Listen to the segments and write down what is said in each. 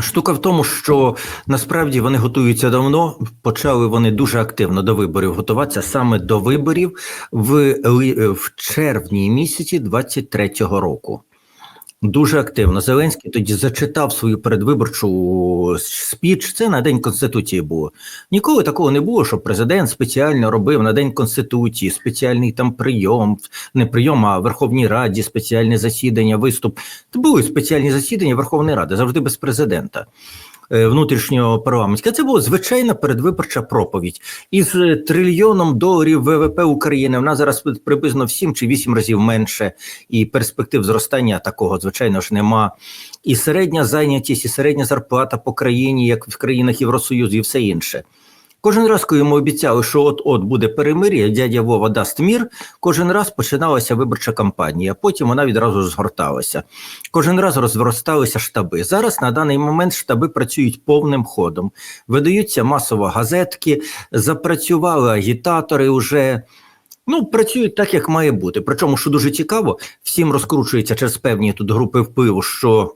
Штука в тому, що насправді вони готуються давно. Почали вони дуже активно до виборів готуватися саме до виборів в, в червні місяці 23-го року. Дуже активно. Зеленський тоді зачитав свою передвиборчу спіч. Це на День Конституції було. Ніколи такого не було, що президент спеціально робив на День Конституції спеціальний там прийом, не прийом, а Верховній Раді спеціальне засідання, виступ. Це були спеціальні засідання Верховної Ради, завжди без президента. Е, Внутрішнього парламентська це була звичайна передвиборча проповідь із е, трильйоном доларів ВВП України. Вона зараз приблизно в 7 чи 8 разів менше, і перспектив зростання такого, звичайно ж, нема. І середня зайнятість, і середня зарплата по країні, як в країнах Євросоюзу, і все інше. Кожен раз, коли йому обіцяли, що от-от буде перемир'я, дядя Вова дасть мір, кожен раз починалася виборча кампанія, потім вона відразу згорталася. Кожен раз розросталися штаби. Зараз на даний момент штаби працюють повним ходом. Видаються масово газетки, запрацювали агітатори вже. Ну, працюють так, як має бути. Причому, що дуже цікаво, всім розкручується через певні тут групи впливу, що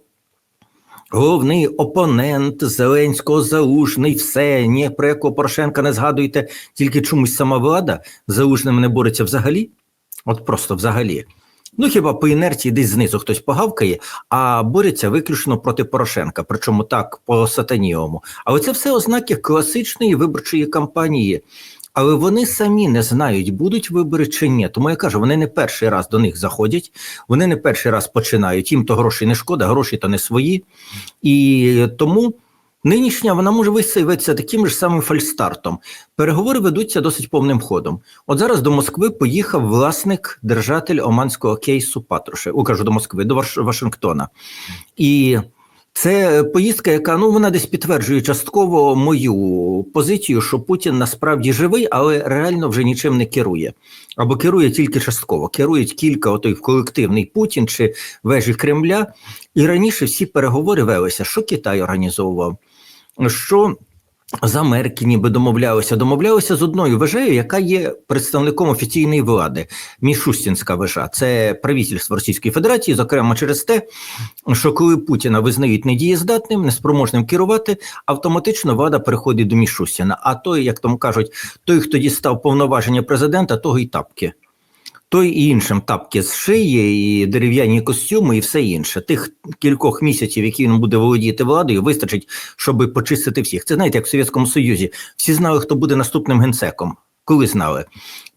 головний опонент Зеленського залужний, все, ні про якого Порошенка не згадуйте, тільки чомусь сама влада з залужним не бореться взагалі. От просто взагалі. Ну, хіба по інерції десь знизу хтось погавкає, а борються виключно проти Порошенка, причому так по сатаніому. Але це все ознаки класичної виборчої кампанії. Але вони самі не знають, будуть вибори чи ні. Тому я кажу, вони не перший раз до них заходять, вони не перший раз починають. Їм то грошей не шкода, гроші то не свої. І тому нинішня вона може виявитися таким ж самим фальстартом. Переговори ведуться досить повним ходом. От зараз до Москви поїхав власник, держатель оманського кейсу Патрушев. О, кажу до Москви, до Вашингтона. І це поїздка, яка ну вона десь підтверджує частково мою позицію, що Путін насправді живий, але реально вже нічим не керує. Або керує тільки частково. Керують кілька отой колективний Путін чи вежі Кремля. І раніше всі переговори велися, що Китай організовував, що з Америки ніби домовлялися. Домовлялися з одною вежею, яка є представником офіційної влади. Мішустінська вежа. Це правительство Російської Федерації, зокрема через те, що коли Путіна визнають недієздатним, неспроможним керувати, автоматично влада переходить до Мішустіна. А той, як там кажуть, той, хто дістав повноваження президента, того й тапки. Той й іншим тапки з шиї, і дерев'яні костюми, і все інше. Тих кількох місяців, які він буде володіти владою, вистачить, щоб почистити всіх. Це знаєте, як в Совєтському Союзі. Всі знали, хто буде наступним генсеком. Коли знали?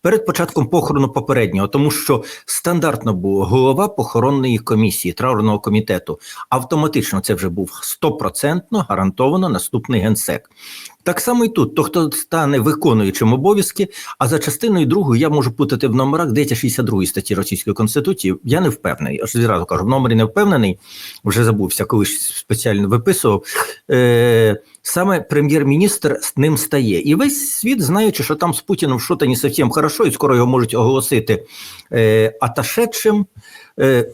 Перед початком похорону попереднього, тому що стандартно був голова похоронної комісії, траурного комітету. Автоматично це вже був стопроцентно гарантовано наступний генсек. Так само і тут, то хто стане виконуючим обов'язки, а за частиною другою я можу путати в номерах, здається, 62 статті Російської Конституції. Я не впевнений. Аж зразу кажу, в номері не впевнений, вже забувся, коли спеціально виписував. Е, саме прем'єр-міністр з ним стає. І весь світ, знаючи, що там з Путіним щось не зовсім хорошо, і скоро його можуть оголосити е, аташедшим, е,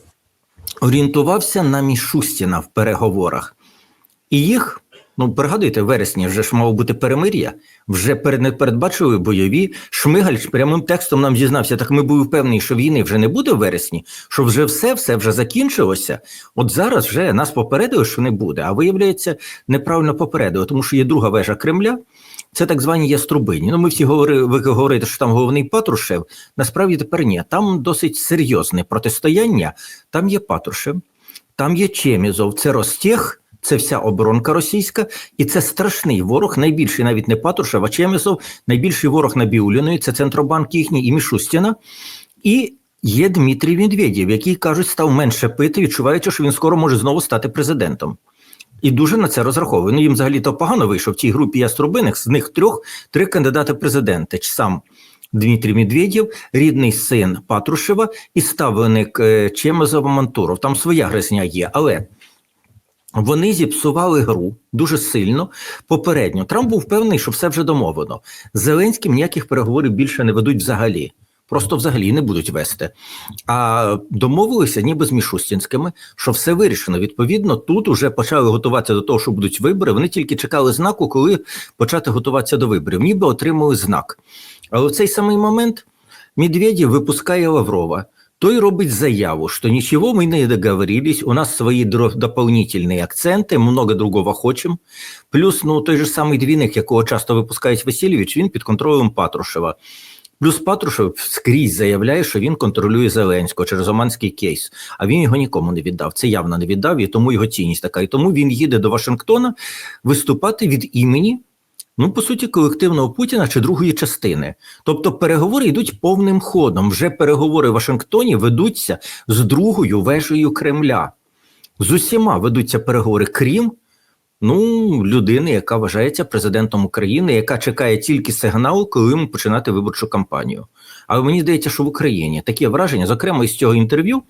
орієнтувався на Мішустіна в переговорах. І їх, ну пригадуйте, в вересні вже ж мало бути перемир'я, вже не передбачили бойові. Шмигаль прямим текстом нам зізнався. Так ми були впевнені, що війни вже не буде в вересні, що вже все, все вже закінчилося. От зараз вже нас попередили, що не буде. А виявляється, неправильно попередили, тому що є друга вежа Кремля. Це так звані яструбині. Ну, ми всі говорили, ви говорите, що там головний Патрушев. Насправді тепер ні. Там досить серйозне протистояння. Там є Патрушев, там є Чемізов, це Ростех, це вся оборонка російська, і це страшний ворог, найбільший навіть не Патрушев, а Чемізов, найбільший ворог Набіуліної, це Центробанк їхній і Мішустіна. І є Дмитрій Медведєв, який кажуть, став менше пити, відчуваючи, що він скоро може знову стати президентом. І дуже на це розраховую. Ну їм взагалі то погано вийшов в цій групі яструбиних, з них трьох три кандидати президенти. Ч Сам Дмитрій Медведєв, рідний син Патрушева і ставленик е, Чемезова Мантуров. Там своя гризня є, але. Вони зіпсували гру дуже сильно попередньо. Трамп був впевнений, що все вже домовлено. Зеленським ніяких переговорів більше не ведуть взагалі. Просто взагалі не будуть вести. А домовилися ніби з Мішустінськими, що все вирішено. Відповідно, тут вже почали готуватися до того, що будуть вибори. Вони тільки чекали знаку, коли почати готуватися до виборів. Ніби отримали знак. Але в цей самий момент Медведєв випускає Лаврова. той робить заяву, что ничего мы не договорились, у нас дро- дополнительные акценти, много другого хочем. Плюс, ну, той же самий двійник, якого часто випускають Васильович, він під контролем Патрушева. Плюс Патрушев скрізь заявляє, що він контролює Зеленського через Оманський кейс, а він його нікому не віддав. Це явно не віддав, і тому його цінність така. І тому він їде до Вашингтона виступати від імені, ну, по суті, колективного Путіна чи другої частини. Тобто переговори йдуть повним ходом. Вже переговори в Вашингтоні ведуться з другою вежею Кремля. З усіма ведуться переговори, крім ну, людини, яка вважається президентом України, яка чекає тільки сигналу, коли йому починати виборчу кампанію. Але мені здається, що в Україні таке враження, зокрема із цього інтерв'ю,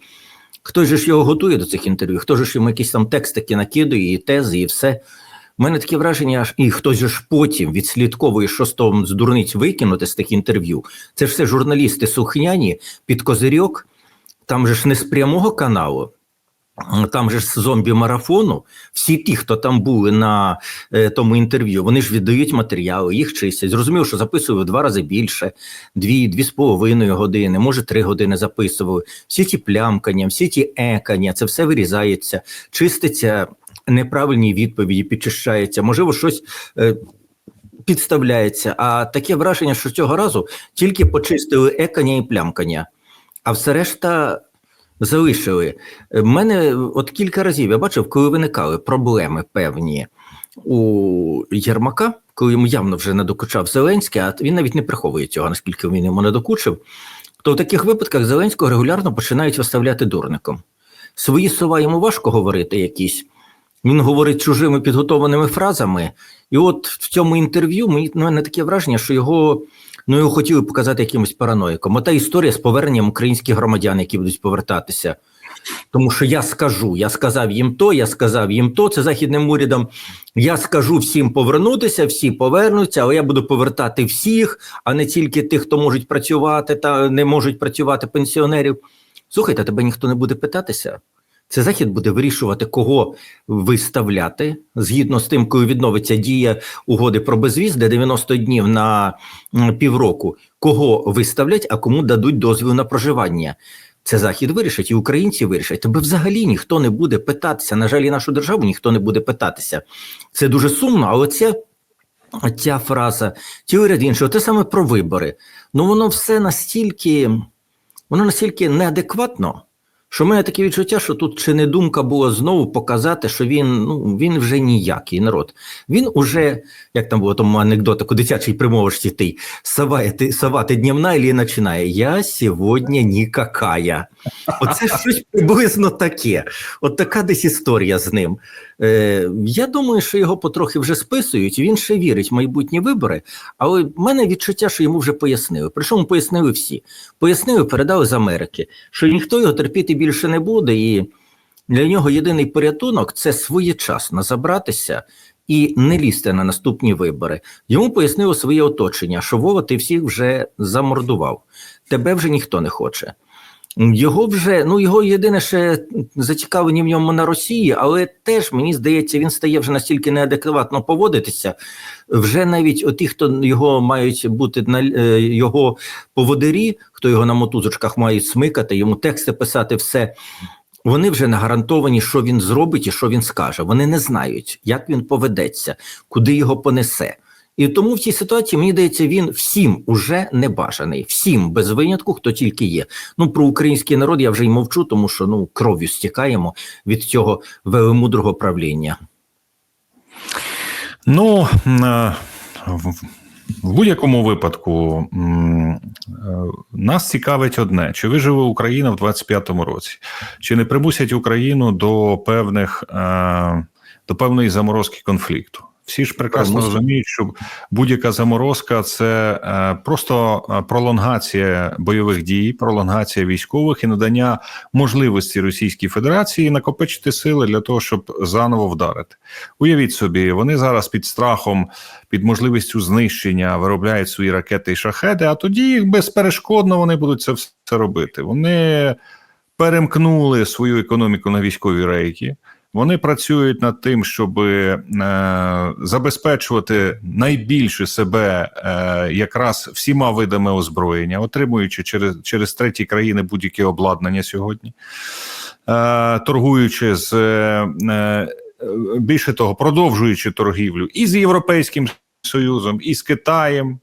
хтось ж його готує до цих інтерв'ю, хто ж йому якісь там текстики накидує, і тези, і все. У мене таке враження, аж- і хтось ж потім відслідковує, що з того з дурниць викинути з тих інтерв'ю. Це ж все журналісти сухняні під козирьок. Там же ж не з прямого каналу, там же ж зомбі марафону, Всі ті, хто там були на е, тому інтерв'ю, вони ж віддають матеріали, їх чистять. Зрозуміло, що записували в два рази більше, дві, дві з половиною години, може три години записували. Всі ті плямкання, всі ті екання, це все вирізається, чиститься неправильні відповіді, підчищається, можливо, щось. Е, Підставляється, а таке враження, що цього разу тільки почистили екання і плямкання, а все решта залишили. В мене от кілька разів я бачив, коли виникали проблеми певні у Єрмака, коли йому явно вже не докучав Зеленський, а він навіть не приховує цього, наскільки він йому не докучив, то в таких випадках Зеленського регулярно починають виставляти дурником. Свої слова йому важко говорити якісь. Він говорить чужими підготованими фразами, і от в цьому інтерв'ю мені ну, мене таке враження, що його ну його хотіли показати якимось параноїком. Ота історія з поверненням українських громадян, які будуть повертатися. Тому що я скажу, я сказав їм то, я сказав їм то, це західним урядом. Я скажу всім повернутися, всі повернуться, але я буду повертати всіх, а не тільки тих, хто можуть працювати та не можуть працювати пенсіонерів. Слухайте, тебе ніхто не буде питатися. Це захід буде вирішувати, кого виставляти згідно з тим, коли відновиться дія угоди про безвіз, де 90 днів на півроку, кого виставлять, а кому дадуть дозвіл на проживання. Це захід вирішить, і українці вирішать. Тебе взагалі ніхто не буде питатися. На жаль, і нашу державу ніхто не буде питатися. Це дуже сумно, але це. Ця фраза, теорія іншого, те саме про вибори. Ну воно все настільки, воно настільки неадекватно, що мене таке відчуття, що тут чи не думка була знову показати, що він ну він вже ніякий народ. Він уже, як там було тому анекдотику, дитячий примовочці ти сова ти днівна і починає. Я сьогодні нікакая. Оце щось приблизно таке. От така десь історія з ним. Е, я думаю, що його потрохи вже списують. Він ще вірить в майбутні вибори, але в мене відчуття, що йому вже пояснили. Причому пояснили всі. Пояснили, передали з Америки, що ніхто його терпіти більше не буде, і для нього єдиний порятунок це своєчасно забратися і не лізти на наступні вибори. Йому пояснило своє оточення, що Вова, ти всіх вже замордував, тебе вже ніхто не хоче. Його вже ну його єдине ще зацікавлені в ньому на Росії, але теж мені здається, він стає вже настільки неадекватно поводитися. Вже навіть оті, хто його мають бути на е, його поводирі, хто його на мотузочках мають смикати, йому тексти писати, все. Вони вже не гарантовані, що він зробить і що він скаже. Вони не знають, як він поведеться, куди його понесе. І тому в цій ситуації мені здається, він всім уже не бажаний, всім без винятку, хто тільки є. Ну про український народ я вже й мовчу, тому що ну кров'ю стікаємо від цього велемудрого правління. Ну е, в в будь-якому випадку е, нас цікавить одне: чи виживе Україна в 25-му році, чи не примусять Україну до певних е, до певної заморозки конфлікту? Всі ж прекрасно розуміють, що будь-яка заморозка це е, просто е, пролонгація бойових дій, пролонгація військових і надання можливості Російській Федерації накопичити сили для того, щоб заново вдарити. Уявіть собі, вони зараз під страхом, під можливістю знищення виробляють свої ракети і шахеди, а тоді їх безперешкодно вони будуть це все робити. Вони перемкнули свою економіку на військові рейки. Вони працюють над тим, щоб е, забезпечувати найбільше себе е, якраз всіма видами озброєння, отримуючи через, через треті країни будь-яке обладнання сьогодні, е, торгуючи з е, е, більше того, продовжуючи торгівлю і з Європейським Союзом, і з Китаєм.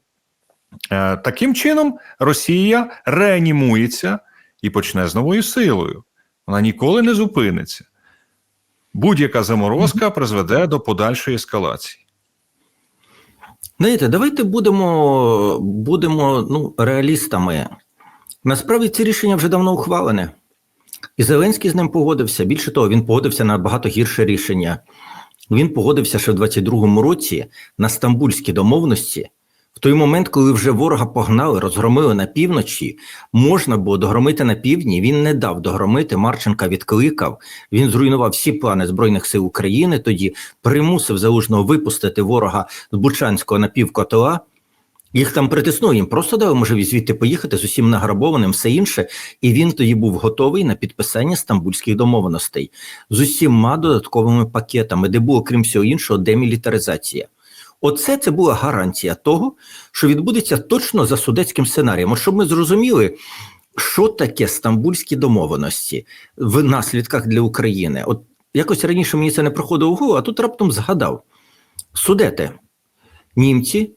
Е, Таким чином, Росія реанімується і почне з новою силою. Вона ніколи не зупиниться. Будь-яка заморозка призведе до подальшої ескалації. Знаєте, давайте будемо, будемо ну, реалістами. Насправді це рішення вже давно ухвалене. І Зеленський з ним погодився. Більше того, він погодився на набагато гірше рішення. Він погодився ще в 22-му році на стамбульські домовленості. В той момент, коли вже ворога погнали, розгромили на півночі, можна було догромити на півдні. Він не дав догромити. Марченка відкликав. Він зруйнував всі плани збройних сил України. Тоді примусив залужного випустити ворога з Бучанського на напівкотела. Їх там притиснули, їм просто дали можливість звідти поїхати з усім награбованим, все інше. І він тоді був готовий на підписання стамбульських домовленостей з усіма додатковими пакетами, де було, крім всього іншого, демілітаризація. Оце це була гарантія того, що відбудеться точно за судецьким сценарієм. От щоб ми зрозуміли, що таке стамбульські домовленості в наслідках для України. От якось раніше мені це не проходило в голову, а тут раптом згадав: судете, німці.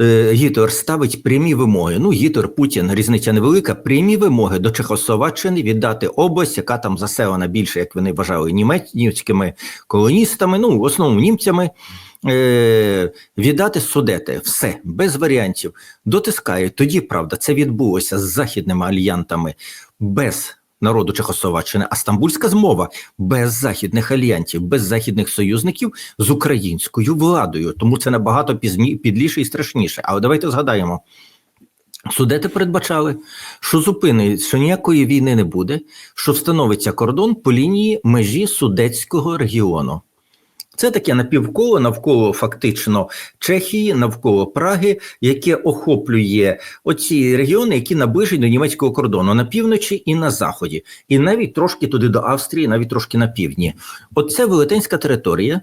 е, Гітлер ставить прямі вимоги. Ну, Гітлер, Путін, різниця невелика. Прямі вимоги до Чехословаччини віддати область, яка там заселена більше, як вони вважали, німець, німецькими колоністами, ну, в основному німцями. Е, віддати судети, все без варіантів. Дотискає. Тоді правда, це відбулося з західними альянтами без народу Чехословаччини, а Стамбульська змова без західних альянтів, без західних союзників з українською владою. Тому це набагато пізні, підліше і страшніше. Але давайте згадаємо. Судети передбачали, що зупини, що ніякої війни не буде, що встановиться кордон по лінії межі судетського регіону. Це таке напівколо навколо фактично Чехії, навколо Праги, яке охоплює оці регіони, які наближені до німецького кордону на півночі і на заході, і навіть трошки туди до Австрії, навіть трошки на півдні. Оце велетенська територія.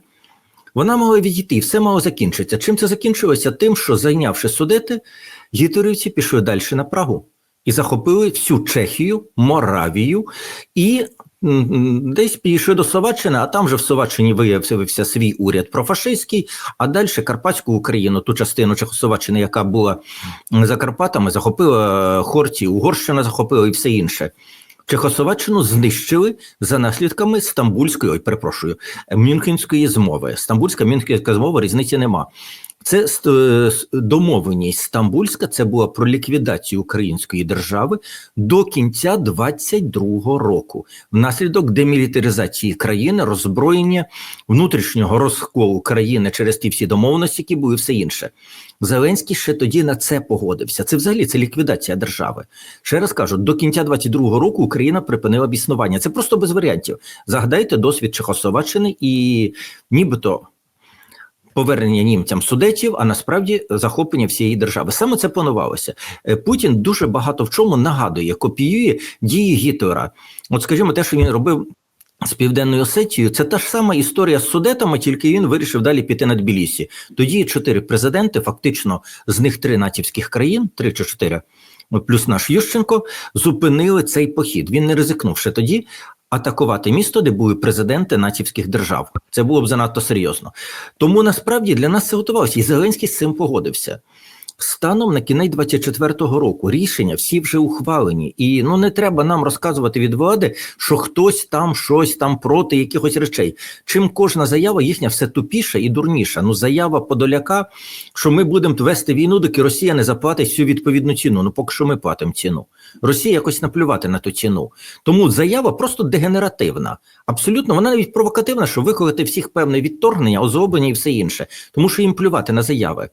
Вона могла відійти, все мало закінчитися. Чим це закінчилося? Тим, що зайнявши судети, гітлерівці пішли далі на Прагу і захопили всю Чехію, Моравію і десь підійшли до Словаччини, а там же в Словаччині виявився свій уряд профашистський, а далі Карпатську Україну, ту частину Чехословаччини, яка була за Карпатами, захопила е, Хорті, Угорщина захопила і все інше. Чехословаччину знищили за наслідками Стамбульської, ой, перепрошую, Мюнхенської змови. Стамбульська Мюнхенська змова різниці нема. Це е, домовленість Стамбульська. Це була про ліквідацію української держави до кінця 22-го року, внаслідок демілітаризації країни, роззброєння внутрішнього розколу країни через ті всі домовленості, які були все інше. Зеленський ще тоді на це погодився. Це взагалі це ліквідація держави. Ще раз кажу, до кінця 22-го року Україна припинила існування. Це просто без варіантів. Згадайте досвід Чехословаччини і нібито повернення німцям судетів, а насправді захоплення всієї держави. Саме це планувалося. Е, Путін дуже багато в чому нагадує, копіює дії Гітлера. От, скажімо, те, що він робив. З південною Осетією це та ж сама історія з судетами, тільки він вирішив далі піти на Тбілісі. Тоді чотири президенти, фактично з них три натівських країн, три чи чотири, плюс наш Ющенко, зупинили цей похід. Він не ризикнув ще тоді атакувати місто, де були президенти натівських держав. Це було б занадто серйозно. Тому насправді для нас це готувалося, і Зеленський з цим погодився. Станом на кінець 24-го року рішення всі вже ухвалені, і ну не треба нам розказувати від влади, що хтось там щось там проти якихось речей. Чим кожна заява їхня все тупіша і дурніша. Ну заява Подоляка, що ми будемо вести війну, доки Росія не заплатить всю відповідну ціну. Ну поки що ми платимо ціну. Росія якось наплювати на ту ціну. Тому заява просто дегенеративна. Абсолютно, вона навіть провокативна, що викликати всіх певне відторгнення, озлоблення і все інше, тому що їм плювати на заяви.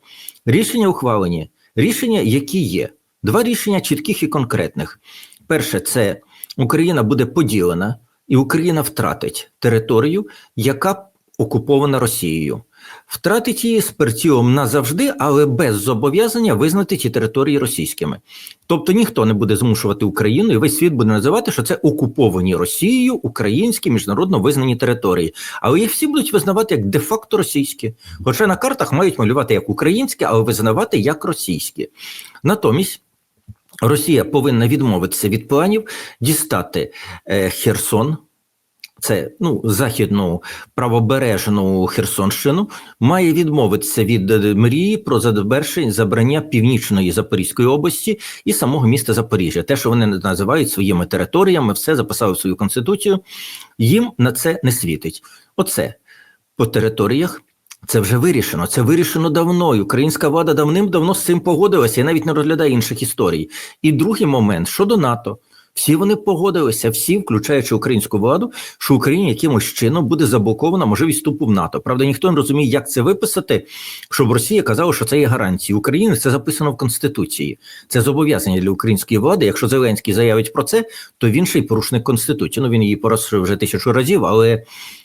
Рішення ухвалені, рішення, які є. Два рішення чітких і конкретних. Перше, це Україна буде поділена, і Україна втратить територію, яка окупована Росією. Втратить її з Пертіом назавжди, але без зобов'язання визнати ті території російськими. Тобто ніхто не буде змушувати Україну, і весь світ буде називати, що це окуповані Росією українські міжнародно визнані території. Але їх всі будуть визнавати як де-факто російські. Хоча на картах мають малювати як українські, але визнавати як російські. Натомість. Росія повинна відмовитися від планів дістати е, Херсон, це ну, західну правобережну Херсонщину, має відмовитися від е, мрії про завершення забрання північної Запорізької області і самого міста Запоріжжя. Те, що вони називають своїми територіями, все записали в свою конституцію. Їм на це не світить. Оце по територіях. Це вже вирішено. Це вирішено давно. і Українська влада давним-давно з цим погодилася і навіть не розглядає інших історій. І другий момент щодо НАТО. Всі вони погодилися, всі, включаючи українську владу, що Україні якимось чином буде заблокована можливість вступу в НАТО. Правда, ніхто не розуміє, як це виписати, щоб Росія казала, що це є гарантії України. Це записано в Конституції. Це зобов'язання для української влади. Якщо Зеленський заявить про це, то він ще й порушник Конституції. Ну він її порушив вже тисячу разів, але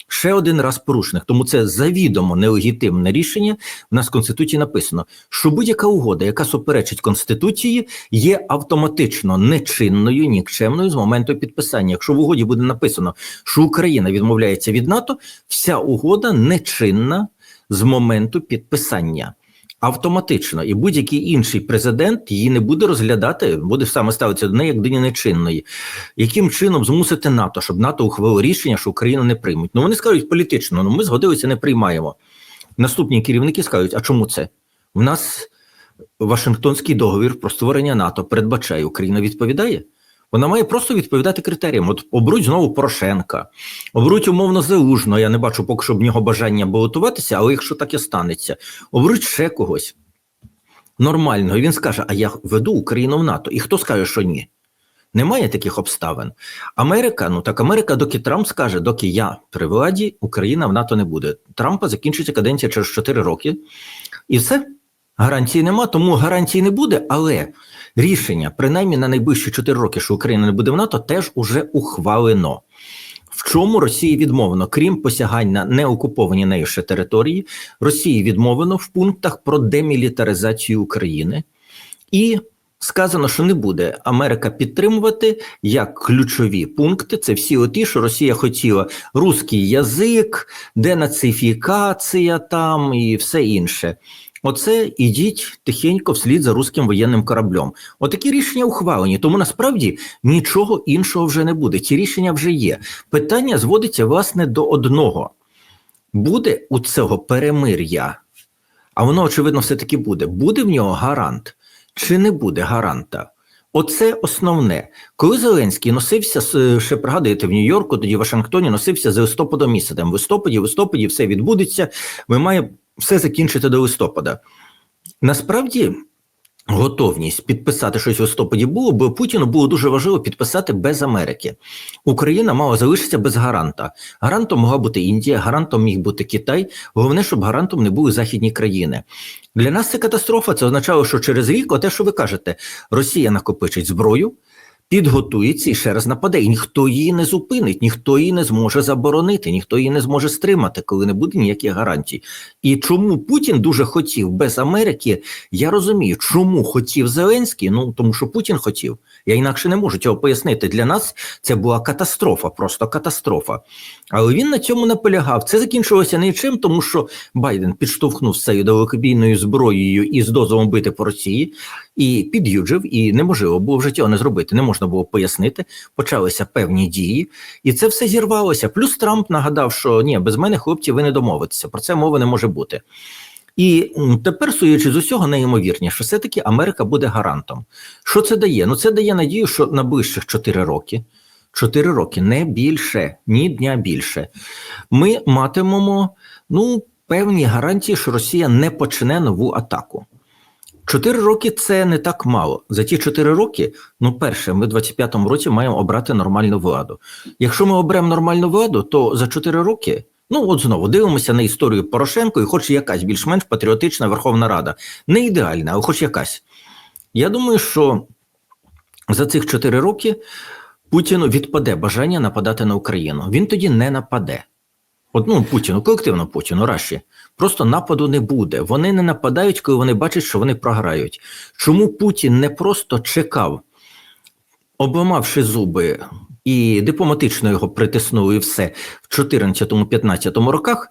ще один раз порушник. Тому це завідомо нелегітимне рішення. У нас в Конституції написано, що будь-яка угода, яка суперечить Конституції, є автоматично нечинною, нікчемною з моменту підписання. Якщо в угоді буде написано, що Україна відмовляється від НАТО, вся угода нечинна з моменту підписання. Автоматично, і будь-який інший президент її не буде розглядати, буде саме ставитися до неї як до нечинної. Яким чином змусити НАТО, щоб НАТО ухвалило рішення, що Україну не приймуть? Ну вони скажуть політично, ну ми згодилися, не приймаємо. Наступні керівники скажуть: а чому це? В нас Вашингтонський договір про створення НАТО передбачає, Україна відповідає. Вона має просто відповідати критеріям. От обруть знову Порошенка, обруть умовно Залужно. Я не бачу поки що в нього бажання балотуватися, але якщо так і станеться, обруть ще когось нормально. І він скаже: А я веду Україну в НАТО. І хто скаже, що ні? Немає таких обставин. Америка, ну так Америка, доки Трамп скаже, доки я при владі, Україна в НАТО не буде. Трампа закінчиться каденція через 4 роки, і все. Гарантії нема, тому гарантій не буде, але рішення, принаймні на найближчі 4 роки, що Україна не буде в НАТО, теж уже ухвалено. В чому Росії відмовлено, крім посягань на неокуповані нею ще території, Росії відмовлено в пунктах про демілітаризацію України і сказано, що не буде Америка підтримувати як ключові пункти. Це всі оті, що Росія хотіла: русський язик, денацифікація там і все інше. Оце ідіть тихенько вслід за руським воєнним кораблем. Отакі рішення ухвалені. Тому насправді нічого іншого вже не буде. Ці рішення вже є. Питання зводиться власне до одного: буде у цього перемир'я, а воно очевидно все таки буде. Буде в нього гарант чи не буде гаранта? Оце основне. Коли Зеленський носився ще пригадуєте в Нью-Йорку, тоді в Вашингтоні носився з листопадом місяцем. В листопаді, в листопаді все відбудеться. Ми маємо все закінчити до листопада. Насправді. Готовність підписати щось в листопаді було, бо Путіну було дуже важливо підписати без Америки. Україна мала залишитися без гаранта. Гарантом могла бути Індія, гарантом міг бути Китай. Головне, щоб гарантом не були західні країни. Для нас це катастрофа. Це означало, що через рік, оте, що ви кажете, Росія накопичить зброю, підготується і ще раз нападе. І ніхто її не зупинить, ніхто її не зможе заборонити, ніхто її не зможе стримати, коли не буде ніяких гарантій. І чому Путін дуже хотів без Америки, я розумію, чому хотів Зеленський. Ну тому що Путін хотів. Я інакше не можу цього пояснити. Для нас це була катастрофа, просто катастрофа. Але він на цьому наполягав. Це закінчилося нічим, тому що Байден підштовхнув з цією далекобійною зброєю і з дозволом бити по Росії, і під'юджив, і неможливо було вже цього не зробити. Не можна було пояснити. Почалися певні дії, і це все зірвалося. Плюс Трамп нагадав, що ні, без мене, хлопці, ви не домовитеся. Про це мови не може бути. І тепер, судячи з усього, найімовірніше, все-таки Америка буде гарантом. Що це дає? Ну, це дає надію, що на ближчих 4 роки, 4 роки, не більше, ні дня більше, ми матимемо ну, певні гарантії, що Росія не почне нову атаку. Чотири роки це не так мало. За ті чотири роки, ну, перше, ми в 25-му році маємо обрати нормальну владу. Якщо ми оберемо нормальну владу, то за чотири роки, ну от знову дивимося на історію Порошенко, і хоч якась більш-менш патріотична Верховна Рада. Не ідеальна, але хоч якась. Я думаю, що за цих чотири роки Путіну відпаде бажання нападати на Україну. Він тоді не нападе. От, ну, Путіну, колективно Путіну, Раші. Просто нападу не буде. Вони не нападають, коли вони бачать, що вони програють. Чому Путін не просто чекав, обламавши зуби і дипломатично його притиснули і все в 14-15 роках,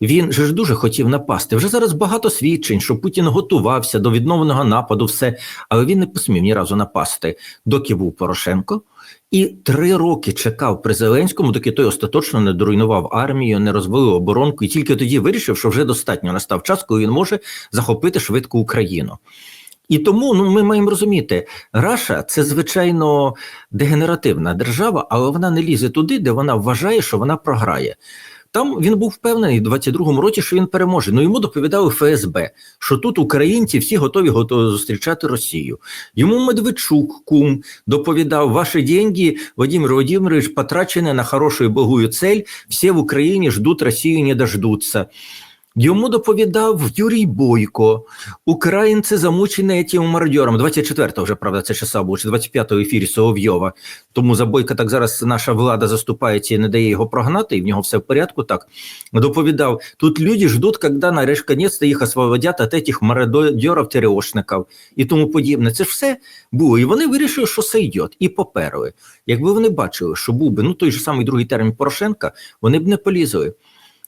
він же ж дуже хотів напасти. Вже зараз багато свідчень, що Путін готувався до відновленого нападу, все, але він не посмів ні разу напасти, доки був Порошенко. І три роки чекав при Зеленському, доки той остаточно не доруйнував армію, не розвалив оборонку, і тільки тоді вирішив, що вже достатньо настав час, коли він може захопити швидку Україну. І тому ну, ми маємо розуміти, Раша це звичайно дегенеративна держава, але вона не лізе туди, де вона вважає, що вона програє. Там він був впевнений в 22-му році, що він переможе. Ну йому доповідали ФСБ, що тут українці всі готові готові зустрічати Росію. Йому Медведчук, кум, доповідав: ваші деньги, Владимир Владимирович, потрачені на хорошу і благую цель. Всі в Україні ждуть Росію, не дождуться. Йому доповідав Юрій Бойко, українці замучені цим мародьором. 24-го вже, правда, це часа було, чи 25-го ефірі Соловйова. Тому за Бойка так зараз наша влада заступається і не дає його прогнати, і в нього все в порядку. Так доповідав: тут люди ждуть, коли наконець-то їх освободять від цих мародьорів тереошників і тому подібне. Це ж все було. І вони вирішили, що це йде, і поперли. Якби вони бачили, що був би ну той же самий другий термін Порошенка, вони б не полізли.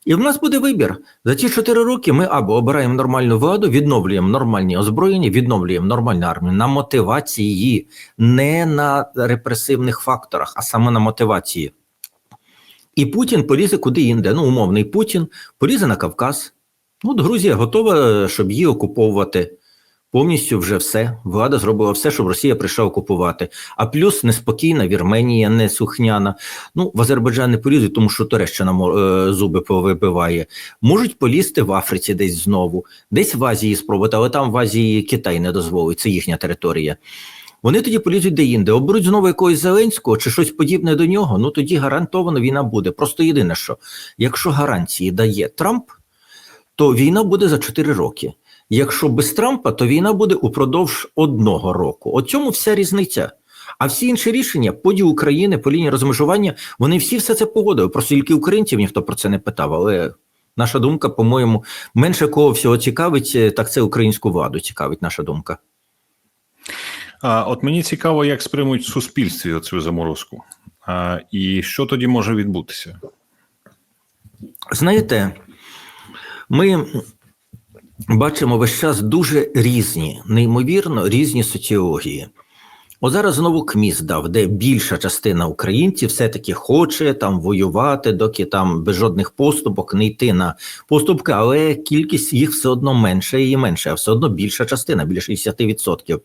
І в нас буде вибір. За ці чотири роки ми або обираємо нормальну владу, відновлюємо нормальні озброєння, відновлюємо нормальну армію на мотивації, не на репресивних факторах, а саме на мотивації. І Путін полізе куди інде. Ну, умовний Путін полізе на Кавказ. От Грузія готова, щоб її окуповувати. Повністю вже все. Влада зробила все, щоб Росія прийшла окупувати. А плюс неспокійна Вірменія, не сухняна. Ну, в Азербайджан не полізуть, тому що Туреччина е, зуби повибиває. Можуть полізти в Африці десь знову, десь в Азії спробувати, але там в Азії Китай не дозволить, це їхня територія. Вони тоді полізуть де-інде, оберуть знову якогось Зеленського чи щось подібне до нього. Ну тоді гарантовано війна буде. Просто єдине, що якщо гарантії дає Трамп, то війна буде за 4 роки. Якщо без Трампа, то війна буде упродовж одного року. От цьому вся різниця. А всі інші рішення, поділ України по лінії розмежування, вони всі все це погодили. Просто тільки українців ніхто про це не питав. Але наша думка, по-моєму, менше кого всього цікавить, так це українську владу цікавить наша думка. А от мені цікаво, як сприймуть в суспільстві цю заморозку. А, І що тоді може відбутися? Знаєте, ми бачимо весь час дуже різні, неймовірно різні соціології. От зараз знову КМІС дав, де більша частина українців все-таки хоче там воювати, доки там без жодних поступок не йти на поступки, але кількість їх все одно менше і менше, а все одно більша частина, біля 60%.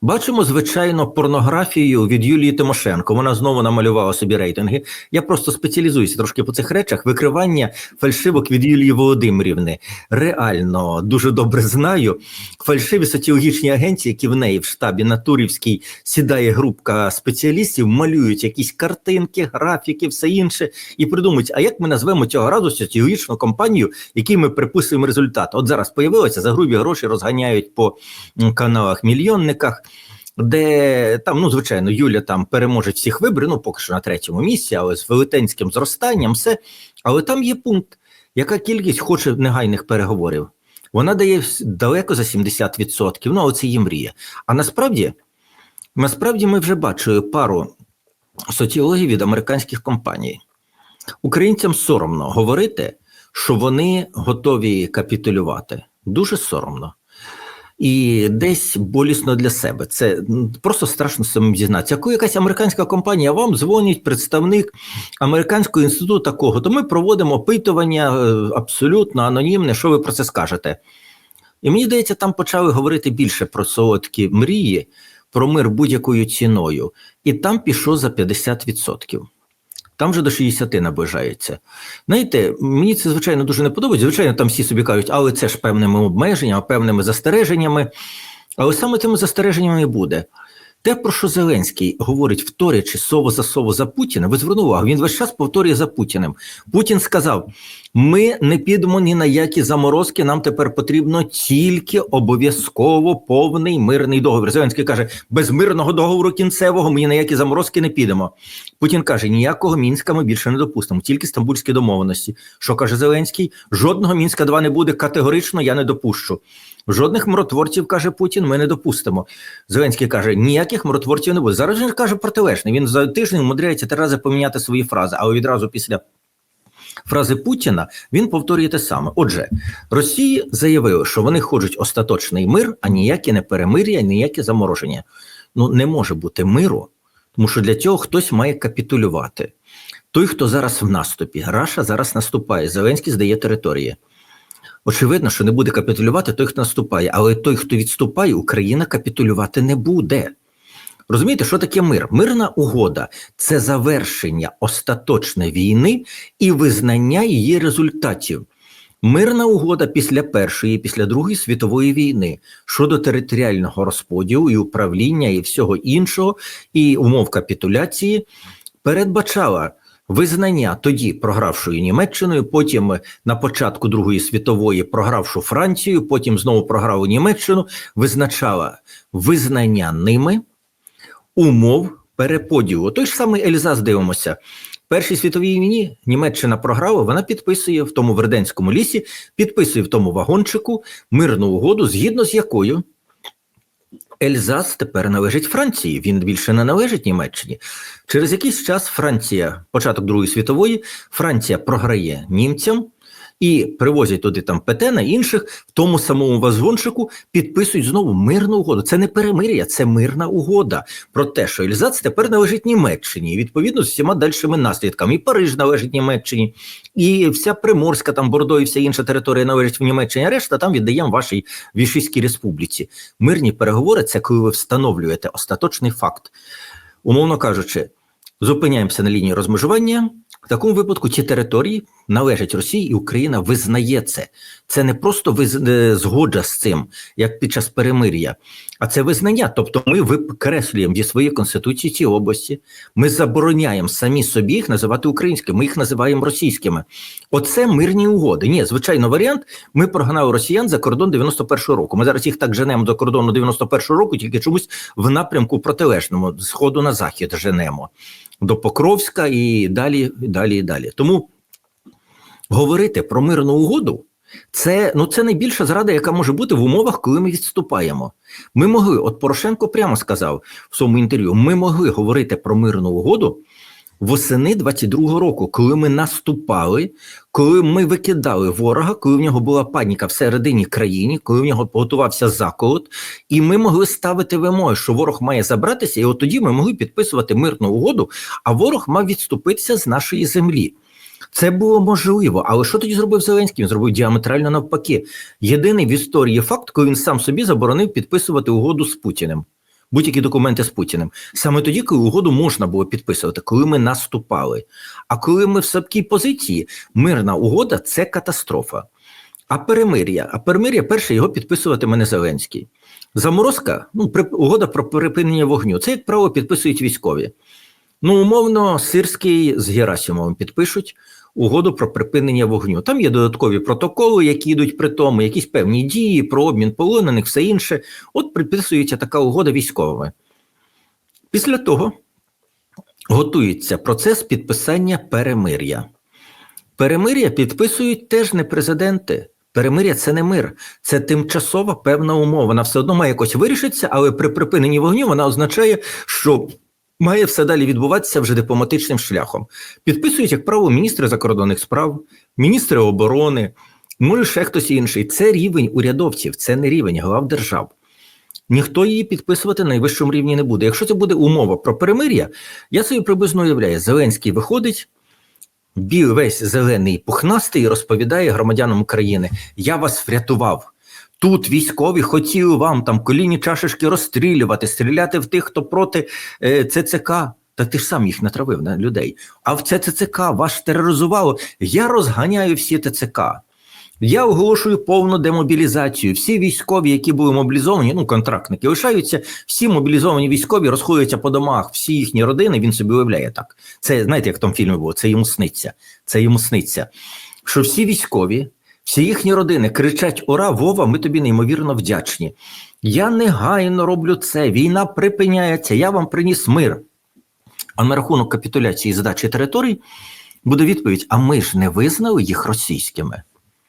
Бачимо, звичайно, порнографію від Юлії Тимошенко. Вона знову намалювала собі рейтинги. Я просто спеціалізуюся трошки по цих речах. Викривання фальшивок від Юлії Володимирівни. Реально дуже добре знаю. Фальшиві соціологічні агенції, які в неї в штабі на Турівській сідає групка спеціалістів, малюють якісь картинки, графіки, все інше, і придумують, а як ми назвемо цього разу соціологічну компанію, якій ми приписуємо результат. От зараз появилося за грубі гроші, розганяють по каналах мільйонниках де там, ну звичайно, Юля там переможе всіх виборів, ну поки що на третьому місці, але з велетенським зростанням, все. Але там є пункт, яка кількість хоче негайних переговорів. Вона дає далеко за 70%. Ну, але це її мрія. А насправді, насправді, ми вже бачили пару соціологів від американських компаній. Українцям соромно говорити, що вони готові капітулювати. Дуже соромно і десь болісно для себе. Це просто страшно самим зізнатися. Коли якась американська компанія вам дзвонить представник американського інституту такого, то ми проводимо опитування абсолютно анонімне. Що ви про це скажете? І мені здається, там почали говорити більше про солодкі мрії, про мир будь-якою ціною, і там пішло за 50%. Там вже до 60 наближається. Знаєте, мені це звичайно дуже не подобається. Звичайно, там всі собі кажуть, але це ж певними обмеженнями, певними застереженнями. Але саме цими застереженнями і буде. Те, про що Зеленський говорить, вторячи слово за слово за Путіна, ви звернули увагу, він весь час повторює за Путіним. Путін сказав: Ми не підемо ні на які заморозки. Нам тепер потрібно тільки обов'язково повний мирний договір. Зеленський каже: без мирного договору кінцевого ми ні на які заморозки не підемо. Путін каже: ніякого мінська ми більше не допустимо, тільки стамбульські домовленості. Що каже Зеленський? Жодного мінська 2 не буде. Категорично я не допущу. Жодних миротворців, каже Путін, ми не допустимо. Зеленський каже, ніяких миротворців не буде. Зараз він каже протилежне. Він за тиждень мудряється три рази поміняти свої фрази, але відразу після фрази Путіна він повторює те саме. Отже, Росії заявили, що вони хочуть остаточний мир, а ніякі не перемир'я, ніякі замороження. Ну не може бути миру, тому що для цього хтось має капітулювати. Той, хто зараз в наступі, Раша зараз наступає. Зеленський здає території. Очевидно, що не буде капітулювати той, хто наступає, але той, хто відступає, Україна капітулювати не буде. Розумієте, що таке мир? Мирна угода це завершення остаточної війни і визнання її результатів. Мирна угода після Першої, після Другої світової війни щодо територіального розподілу і управління і всього іншого, і умов капітуляції передбачала визнання тоді програвшою Німеччиною, потім на початку Другої світової програвшу Францію, потім знову програву Німеччину, визначала визнання ними умов переподілу. Той ж самий Ельзас дивимося. Першій світовій війні Німеччина програла, вона підписує в тому Верденському лісі, підписує в тому вагончику мирну угоду, згідно з якою Ельзас тепер належить Франції. Він більше не належить Німеччині. Через якийсь час Франція, початок Другої світової, Франція програє німцям. І привозять туди там Петена інших в тому самому вагончику підписують знову мирну угоду. Це не перемир'я, це мирна угода про те, що Ельзац тепер належить Німеччині, і відповідно з всіма дальшими наслідками. І Париж належить Німеччині, і вся Приморська, там Бордо, і вся інша територія належить в Німеччині. а Решта там віддаємо вашій Вішиській республіці. Мирні переговори це коли ви встановлюєте остаточний факт. Умовно кажучи, зупиняємося на лінії розмежування. В такому випадку ці території належать Росії, і Україна визнає це. Це не просто виз... е, згода з цим, як під час перемир'я, а це визнання. Тобто ми викреслюємо зі своєї конституції ці області. Ми забороняємо самі собі їх називати українськими, ми їх називаємо російськими. Оце мирні угоди. Ні, звичайно, варіант. Ми прогнали росіян за кордон 91-го року. Ми зараз їх так женемо до кордону 91-го року, тільки чомусь в напрямку протилежному, з сходу на захід женемо до Покровська і далі, і далі, і далі. Тому говорити про мирну угоду. Це ну це найбільша зрада, яка може бути в умовах, коли ми відступаємо. Ми могли, от Порошенко прямо сказав в своєму інтерв'ю: ми могли говорити про мирну угоду восени 22-го року, коли ми наступали, коли ми викидали ворога, коли в нього була паніка всередині країни, коли в нього готувався заколот, і ми могли ставити вимоги, що ворог має забратися, і от тоді ми могли підписувати мирну угоду, а ворог мав відступитися з нашої землі. Це було можливо, але що тоді зробив Зеленський? Він зробив діаметрально навпаки. Єдиний в історії факт, коли він сам собі заборонив підписувати угоду з Путіним, будь-які документи з Путіним. Саме тоді, коли угоду можна було підписувати, коли ми наступали. А коли ми в слабкій позиції, мирна угода це катастрофа. А перемир'я, а перемир'я перше його підписуватиме не Зеленський. Заморозка, ну угода про припинення вогню. Це як правило підписують військові. Ну, умовно, Сирський з Герасимовим підпишуть угоду про припинення вогню. Там є додаткові протоколи, які йдуть при тому, якісь певні дії про обмін полонених, все інше. От підписується така угода військовими. Після того готується процес підписання перемир'я. Перемир'я підписують теж не президенти. Перемир'я це не мир, це тимчасова певна умова. Вона все одно має якось вирішитися, але при припиненні вогню вона означає, що має все далі відбуватися вже дипломатичним шляхом. Підписують, як правило, міністри закордонних справ, міністри оборони, може ще хтось інший. Це рівень урядовців, це не рівень глав держав. Ніхто її підписувати на найвищому рівні не буде. Якщо це буде умова про перемир'я, я собі приблизно уявляю, Зеленський виходить. Біл весь зелений пухнастий розповідає громадянам України: Я вас врятував. Тут військові хотіли вам там коліні чашечки розстрілювати, стріляти в тих, хто проти е, ЦЦК. Та ти ж сам їх натравив на людей. А в ЦЦК вас тероризувало. Я розганяю всі ТЦК. Я оголошую повну демобілізацію. Всі військові, які були мобілізовані, ну контрактники, лишаються, всі мобілізовані військові розходяться по домах, всі їхні родини. Він собі уявляє так. Це знаєте, як в тому фільмі було? Це йому сниться. Це йому сниться. що всі військові, всі їхні родини кричать: Ура, Вова, ми тобі неймовірно вдячні. Я негайно роблю це. Війна припиняється, я вам приніс мир. А на рахунок капітуляції і здачі територій буде відповідь: а ми ж не визнали їх російськими.